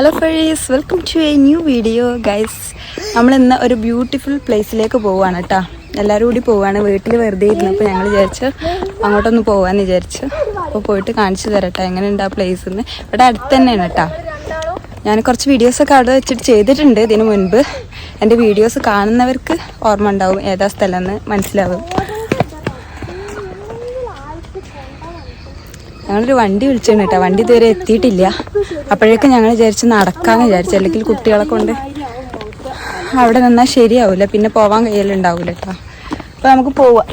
Hello friends welcome to a new video guys നമ്മൾ ഇന്ന് ഒരു ബ്യൂട്ടിഫുൾ പ്ലേസിലേക്ക് പോവുകയാണ് കേട്ടോ എല്ലാവരും കൂടി പോവുകയാണ് വീട്ടിൽ വെറുതെ ഇരുന്നപ്പോൾ ഞങ്ങൾ വിചാരിച്ചു അങ്ങോട്ടൊന്ന് പോകാമെന്ന് വിചാരിച്ചു അപ്പോൾ പോയിട്ട് കാണിച്ചു തരട്ടെ എങ്ങനെയുണ്ട് ആ പ്ലേസ് എന്ന് ഇവിടെ അടുത്ത് തന്നെയാണ് കേട്ടോ ഞാൻ കുറച്ച് വീഡിയോസൊക്കെ അവിടെ വെച്ചിട്ട് ചെയ്തിട്ടുണ്ട് ഇതിനു മുൻപ്. എന്റെ വീഡിയോസ് കാണുന്നവർക്ക് ഓർമ്മ ഉണ്ടാവും ഏതാ സ്ഥലം എന്ന് മനസ്സിലാവും. ഞങ്ങളൊരു വണ്ടി വിളിച്ചിട്ടുണ്ട് കേട്ടോ. വണ്ടി ഇതുവരെ എത്തിയിട്ടില്ല. അപ്പോഴേക്കും ഞങ്ങൾ വിചാരിച്ച് നടക്കാമെന്ന് വിചാരിച്ചു. അല്ലെങ്കിൽ കുട്ടികളെ കൊണ്ട് അവിടെ നിന്നാൽ ശരിയാവില്ല പിന്നെ പോവാൻ കഴിയലുണ്ടാവില്ല കേട്ടോ. അപ്പോൾ നമുക്ക് പോവാം.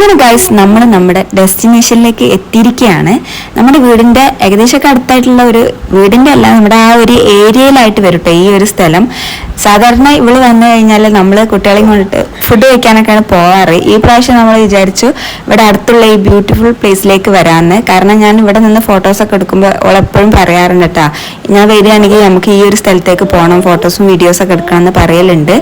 അങ്ങനെ ഗൈസ് നമ്മൾ നമ്മുടെ ഡെസ്റ്റിനേഷനിലേക്ക് എത്തിയിരിക്കുകയാണ് നമ്മുടെ വീടിന്റെ ഏകദേശമൊക്കെ അടുത്തായിട്ടുള്ള ഒരു വീടിന്റെ അല്ല നമ്മുടെ ആ ഒരു ഏരിയയിലായിട്ട് വരും ട്ടോ ഈ ഒരു സ്ഥലം. സാധാരണ ഇവൾ വന്നു കഴിഞ്ഞാൽ നമ്മൾ കുട്ടികളെയും കൊണ്ടിട്ട് ഫുഡ് കഴിക്കാനൊക്കെയാണ് പോവാറ്. ഈ പ്രാവശ്യം നമ്മൾ വിചാരിച്ചു ഇവിടെ അടുത്തുള്ള ഈ ബ്യൂട്ടിഫുൾ പ്ലേസിലേക്ക് വരാമെന്ന് കാരണം ഞാൻ ഇവിടെ നിന്ന് ഫോട്ടോസൊക്കെ എടുക്കുമ്പോൾ എപ്പോഴും പറയാറുണ്ട് കേട്ടാ ഞാൻ വരികയാണെങ്കിൽ നമുക്ക് ഈ ഒരു സ്ഥലത്തേക്ക് പോകണം ഫോട്ടോസും വീഡിയോസൊക്കെ എടുക്കണം എന്ന് പറയലുണ്ട്.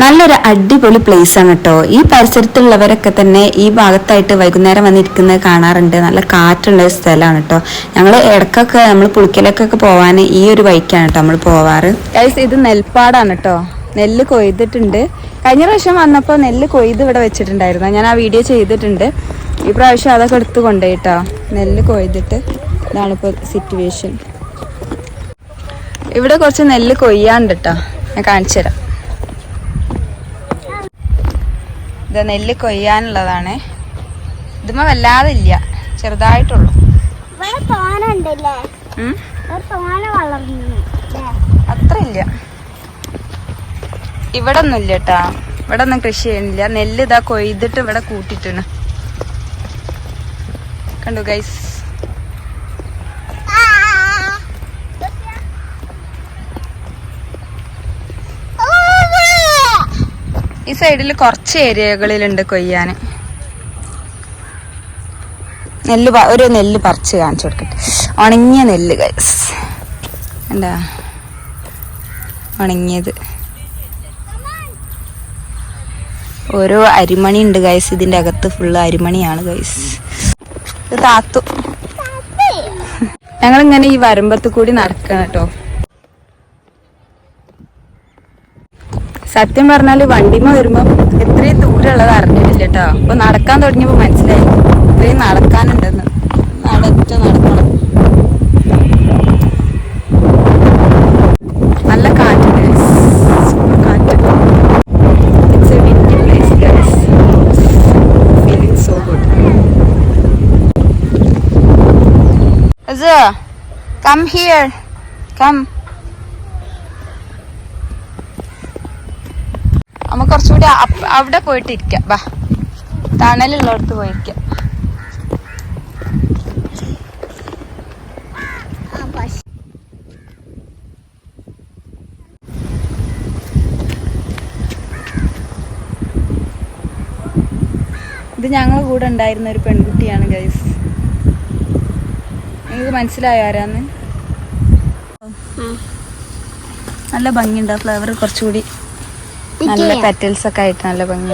നല്ലൊരു അടിപൊളി പ്ലേസ് ആണ് കേട്ടോ ഈ പരിസരത്തുള്ളവരൊക്കെ തന്നെ ഈ ഭാഗത്തായിട്ട് വൈകുന്നേരം വന്നിരിക്കുന്നത് കാണാറുണ്ട്. നല്ല കാറ്റുള്ള ഒരു സ്ഥലമാണ് കേട്ടോ ഞങ്ങൾ ഇടക്കൊക്കെ നമ്മൾ പുളിക്കലൊക്കെ പോവാൻ ഈ ഒരു വഴിക്കാണ് കേട്ടോ നമ്മൾ പോവാറ്. ഇത് നെൽപ്പാടാണ് കേട്ടോ നെല്ല് കൊയ്തിട്ടുണ്ട്. കഴിഞ്ഞ പ്രാവശ്യം വന്നപ്പോൾ നെല്ല് കൊയ്ത് ഇവിടെ വെച്ചിട്ടുണ്ടായിരുന്നു. ഞാൻ ആ വീഡിയോ ചെയ്തിട്ടുണ്ട്. ഈ പ്രാവശ്യം അതൊക്കെ എടുത്ത് കൊണ്ടുപോയിട്ടോ നെല്ല് കൊയ്തിട്ട് ഇതാണിപ്പോൾ സിറ്റുവേഷൻ ഇവിടെ കുറച്ച് നെല്ല് കൊയ്യാണ്ട് കേട്ടോ ഞാൻ കാണിച്ചു തരാം ഇത് നെല്ല് കൊയ്യാനുള്ളതാണ്. ഇതുമ വല്ലാതെ ഇല്ല ചെറുതായിട്ടുള്ളൂ അത്ര ഇല്ല ഇവിടെ ഒന്നും ഇല്ല? കേട്ടാ ഇവിടെ ഒന്നും കൃഷി ചെയ്യുന്നില്ല. നെല്ല് ഇതാ കൊയ്തിട്ട് ഇവിടെ കൂട്ടിട്ടാണ് കണ്ടു ഗൈസ് ഈ സൈഡിൽ കുറച്ച് ഏരിയകളിലുണ്ട് കൊയ്യാൻ. നെല്ല് ഒരു നെല്ല് പറിച്ച് കാണിച്ചു കൊടുക്കട്ടെ. ഉണങ്ങിയ നെല്ല് ഗൈസ് എന്താ? ഉണങ്ങിയത്. ഓരോ അരിമണി ഉണ്ട് ഗൈസ് ഇതിന്റെ അകത്ത് ഫുള്ള് അരിമണിയാണ് ഗൈസ് ഇത് താത്തു. ഞങ്ങളിങ്ങനെ ഈ വരമ്പത്ത് കൂടി നടക്കണം കേട്ടോ സത്യം പറഞ്ഞാൽ വണ്ടിമ വരുമ്പോ എത്രയും ദൂരമുള്ളത് അറിഞ്ഞിട്ടില്ല കേട്ടോ. അപ്പൊ നടക്കാൻ തുടങ്ങിയപ്പോ മനസ്സിലായി. ഇത്രയും നടക്കാനുണ്ടെന്ന്. നടച്ച നടക്കണം. നല്ല കാറ്റ് കാറ്റ്. Come here. Come. നമുക്ക് കുറച്ചുകൂടി അവിടെ പോയിട്ട് ഇരിക്കാം വാ. തണലുള്ളടത്ത് പോയിരിക്കാം. ഇത് ഞങ്ങൾ കൂടെ ഉണ്ടായിരുന്ന ഒരു പെൺകുട്ടിയാണ് ഗൈസ് നിങ്ങൾക്ക് മനസ്സിലായോ ആരാന്ന്? നല്ല ഭംഗിയുണ്ട് ആ ഫ്ലവർ കുറച്ചുകൂടി. നല്ല പെറ്റൽസ് ഒക്കെ ആയിട്ട് നല്ല ഭംഗി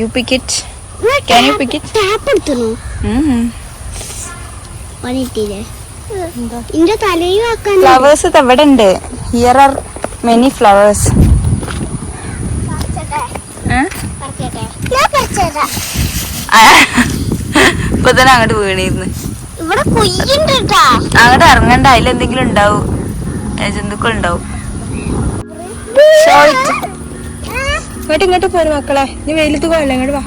you pick it Can you pick it? Tap എടുത്തുണു? പണിട്ടില്ലേ ഇന്റെ തലയും ഫ്ലവേഴ്സ് എവിടെ ഉണ്ട് ഹിയർ ആർ മെനി ഫ്ലവേഴ്സ് ഇപ്പൊ തന്നെ അങ്ങോട്ട് വീണിരുന്നു. അങ്ങോട്ട് ഇറങ്ങണ്ട. അതിലെന്തെങ്കിലും ഉണ്ടാവും. ജന്തുക്കൾ ഉണ്ടാവും. ഇങ്ങോട്ട് ഇങ്ങോട്ട് പോര് മക്കളെ. നീ വെയിലത്ത് പോയല്ലേ ഇങ്ങോട്ട് വാ.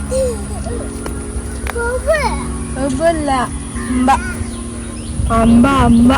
അമ്പ. അമ്പ.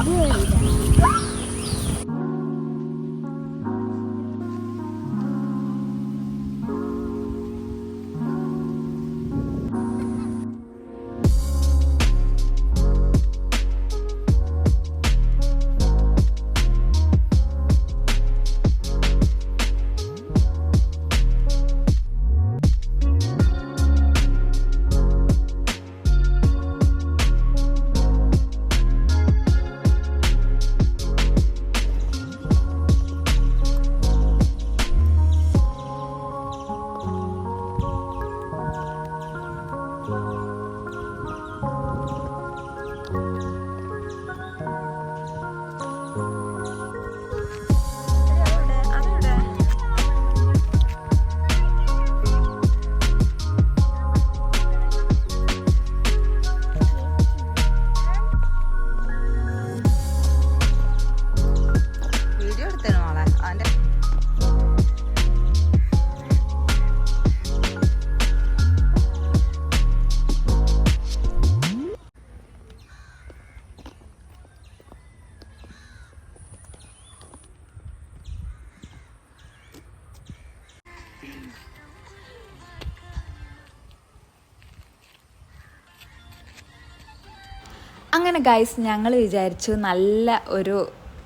അങ്ങനെ ഗൈസ് ഞങ്ങൾ വിചാരിച്ചു നല്ല ഒരു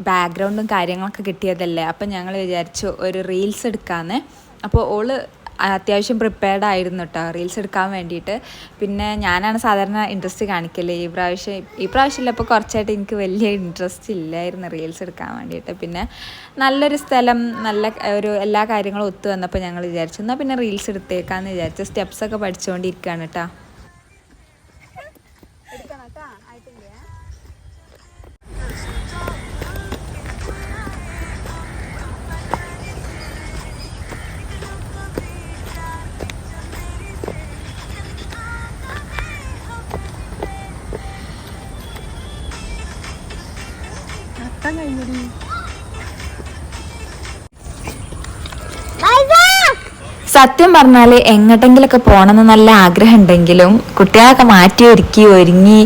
ബാക്ക്ഗ്രൗണ്ടും കാര്യങ്ങളൊക്കെ കിട്ടിയതല്ലേ. അപ്പം ഞങ്ങൾ വിചാരിച്ചു ഒരു റീൽസ് എടുക്കാമെന്ന് അപ്പോൾ ഓൾ അത്യാവശ്യം പ്രിപ്പയർഡ് ആയിരുന്നു കേട്ടോ റീൽസ് എടുക്കാൻ വേണ്ടിയിട്ട്. പിന്നെ ഞാനാണ് സാധാരണ ഇൻട്രസ്റ്റ് കാണിക്കൽ. ഈ പ്രാവശ്യം ഈ പ്രാവശ്യമില്ല ഇപ്പോൾ കുറച്ചായിട്ട് എനിക്ക് വലിയ ഇൻട്രസ്റ്റ് ഇല്ലായിരുന്നു റീൽസ് എടുക്കാൻ വേണ്ടിയിട്ട്. പിന്നെ നല്ലൊരു സ്ഥലം നല്ല ഒരു എല്ലാ കാര്യങ്ങളും ഒത്തു വന്നപ്പോൾ ഞങ്ങൾ വിചാരിച്ചു എന്നാൽ പിന്നെ റീൽസ് എടുത്തേക്കാന്ന് വിചാരിച്ചു സ്റ്റെപ്സൊക്കെ പഠിച്ചുകൊണ്ടിരിക്കുകയാണ് കേട്ടോ అక్క అవుతుంది అర్థంగా സത്യം പറഞ്ഞാൽ എങ്ങോട്ടെങ്കിലൊക്കെ പോകണമെന്ന് നല്ല ആഗ്രഹം ഉണ്ടെങ്കിലും കുട്ടികളൊക്കെ മാറ്റി ഒരുക്കി ഒരുങ്ങി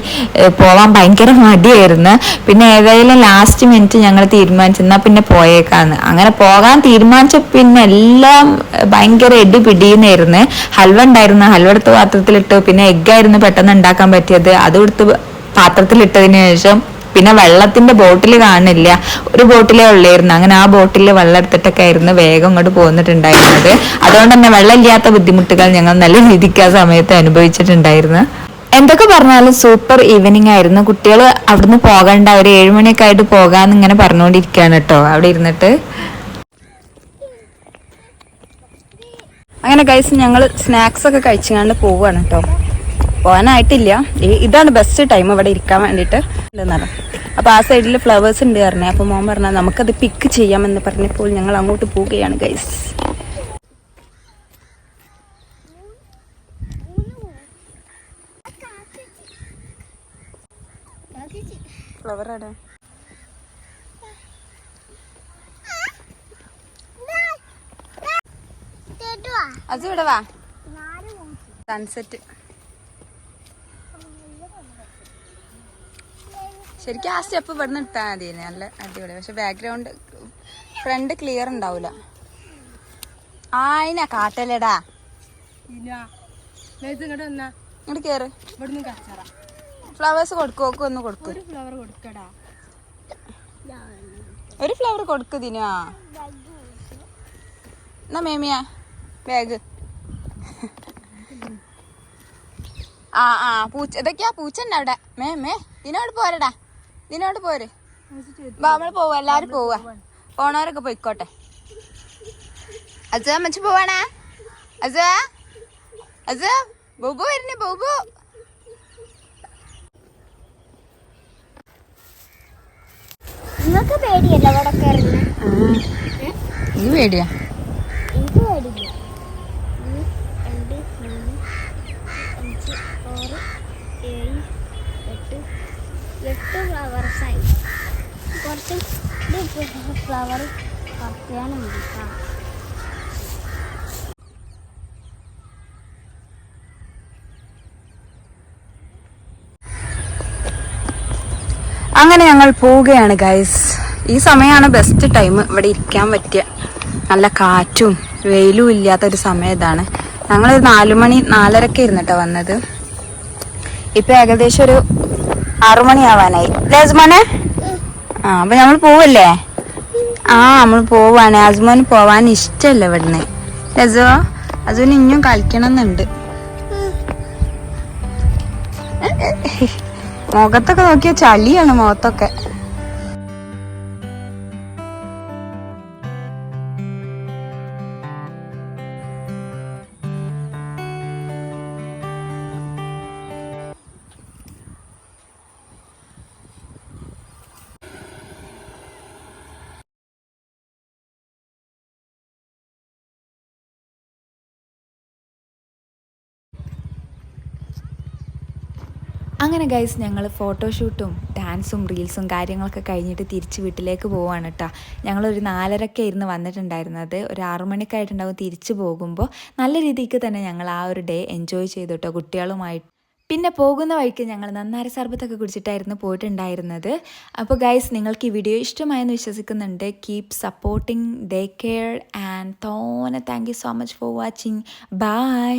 പോവാൻ ഭയങ്കര മടിയായിരുന്നു. പിന്നെ ഏതായാലും ലാസ്റ്റ് മിനിറ്റ് ഞങ്ങൾ തീരുമാനിച്ചു എന്നാൽ പിന്നെ പോയേക്കാന്ന്. അങ്ങനെ പോകാൻ തീരുമാനിച്ച പിന്നെ എല്ലാം ഭയങ്കര എടി പിടിയുന്നായിരുന്നു ഹൽവ ഉണ്ടായിരുന്നു ഹൽവ എടുത്ത് പാത്രത്തിലിട്ടു. പിന്നെ എഗ്ഗായിരുന്നു പെട്ടെന്ന് ഉണ്ടാക്കാൻ പറ്റിയത്. അതും എടുത്ത് പാത്രത്തിലിട്ടതിന് ശേഷം പിന്നെ വെള്ളത്തിന്റെ ബോട്ടിൽ കാണില്ല. ഒരു ബോട്ടിലേ ഉള്ളായിരുന്നു. അങ്ങനെ ആ ബോട്ടിൽ വെള്ളം എടുത്തിട്ടൊക്കെ ആയിരുന്നു വേഗം ഇങ്ങോട്ട് പോന്നിട്ടുണ്ടായിരുന്നത്. അതുകൊണ്ട് തന്നെ വെള്ളമില്ലാത്ത ബുദ്ധിമുട്ടുകൾ ഞങ്ങൾ നല്ല രീതിക്ക് ആ സമയത്ത് അനുഭവിച്ചിട്ടുണ്ടായിരുന്നു. എന്തൊക്കെ പറഞ്ഞാലും സൂപ്പർ ഈവനിങ് ആയിരുന്നു. കുട്ടികൾ അവിടുന്ന് പോകണ്ട ഒരു ഏഴുമണിയൊക്കെ ആയിട്ട് പോകാന്ന് ഇങ്ങനെ പറഞ്ഞുകൊണ്ടിരിക്കുകയാണ് കേട്ടോ. അവിടെ ഇരുന്നിട്ട്. അങ്ങനെ ഗൈസ് ഞങ്ങൾ സ്നാക്സ് ഒക്കെ കഴിച്ചുകൊണ്ട് പോവുകയാണ് കേട്ടോ. പോകാനായിട്ടില്ല ഈ- ഇതാണ് ബെസ്റ്റ് ടൈം ഇവിടെ ഇരിക്കാൻ വേണ്ടിയിട്ട്. എന്താണ് അപ്പോൾ ആ സൈഡിൽ ഫ്ലവേഴ്സ് ഉണ്ട് പറഞ്ഞേ. അപ്പോൾ മോൻ പറഞ്ഞാൽ നമുക്കത് പിക്ക് ചെയ്യാമെന്ന് പറഞ്ഞപ്പോൾ ഞങ്ങൾ അങ്ങോട്ട് പോവുകയാണ് ഗൈസ് ഫ്ലവർ അത് ഇവിടെ വാ. സൺസെറ്റ് ശരിക്കും ആ സ്റ്റെപ്പ് ഇവിടുന്ന് ഇട്ടാൽ മതി നല്ല അടിപൊളി. പക്ഷെ ബാക്ക്ഗ്രൗണ്ട് ഫ്രണ്ട് ക്ലിയർ ഉണ്ടാവൂല. ആയിനാ കാട്ടല്ലേടാ. ഇങ്ങോട്ട് കേറ്. ഫ്ലവേഴ്സ് കൊടുക്കോക്ക് ഒന്ന് കൊടുക്ക് ഫ്ലവർ കൊടുക്കടാ. ഒരു ഫ്ലവർ കൊടുക്കുതിനാ എന്നാ മേമിയാ ബാഗ് ആ ആ പൂച്ച. ഇതൊക്കെയാ പൂച്ച ഉണ്ട് അവിടെ. മേ മേ ഇതിനോട് പോരടാ. ഇതിനോട് പോരെ. വാ നമ്മൾ പോവാ എല്ലാരും പോവാ. പോണവരൊക്കെ പോയിക്കോട്ടെ. അജ മച്ച പോവാണേ? അജ അജ ബോബു വരുന്നേ ബോബു. നിങ്ങൾക്ക് പേടിയല്ല ഇവിടെ കയറുന്ന? ഇത് പേടിയാ. എനിക്ക് പേടിയില്ല. എട്ട് ഫ്ലവർസായി. കുറച്ച് ഫ്ലവർ കുറയ്ക്കാനുണ്ട് കേട്ടോ അങ്ങനെ ഞങ്ങൾ പോവുകയാണ് ഗൈസ് ഈ സമയമാണ് ബെസ്റ്റ് ടൈം ഇവിടെ ഇരിക്കാൻ പറ്റിയ. നല്ല കാറ്റും വെയിലും ഇല്ലാത്തൊരു സമയം ഇതാണ്. ഞങ്ങൾ നാലുമണി നാലരക്കെ നാലരക്ക് ഇരുന്നിട്ടാ വന്നത്. ഇപ്പം ഏകദേശം ഒരു ആറുമണി ആവാനായി ലേസ്മോനെ ആ അപ്പൊ നമ്മൾ പോവല്ലേ? ആ നമ്മൾ പോവാണ്. അസ്മോന് പോവാൻ ഇഷ്ടമല്ല ഇവിടുന്ന്. ലസോ അസുവിന് ഇനിയും കളിക്കണം എന്നുണ്ട് മുഖത്തൊക്കെ നോക്കിയ ചളിയാണ് മുഖത്തൊക്കെ. അങ്ങനെ ഗൈസ് ഞങ്ങൾ ഫോട്ടോഷൂട്ടും ഡാൻസും റീൽസും കാര്യങ്ങളൊക്കെ കഴിഞ്ഞിട്ട് തിരിച്ച് വീട്ടിലേക്ക് പോവാണ് കേട്ടോ ഞങ്ങളൊരു നാലരക്കെ ഇരുന്ന് വന്നിട്ടുണ്ടായിരുന്നത്. ഒരു ആറു മണിക്കായിട്ടുണ്ടാവും തിരിച്ചു പോകുമ്പോൾ നല്ല രീതിക്ക് തന്നെ ഞങ്ങൾ ആ ഒരു ഡേ എൻജോയ് ചെയ്തു കേട്ടോ കുട്ടികളുമായിട്ട്. പിന്നെ പോകുന്ന വഴിക്ക് ഞങ്ങൾ നന്നാര സർബത്തൊക്കെ കുടിച്ചിട്ടായിരുന്നു പോയിട്ടുണ്ടായിരുന്നത്. അപ്പോൾ ഗൈസ് നിങ്ങൾക്ക് ഈ വീഡിയോ ഇഷ്ടമായെന്ന് വിശ്വസിക്കുന്നുണ്ട്. Keep supporting day care and തോനെ thank you so much for watching bye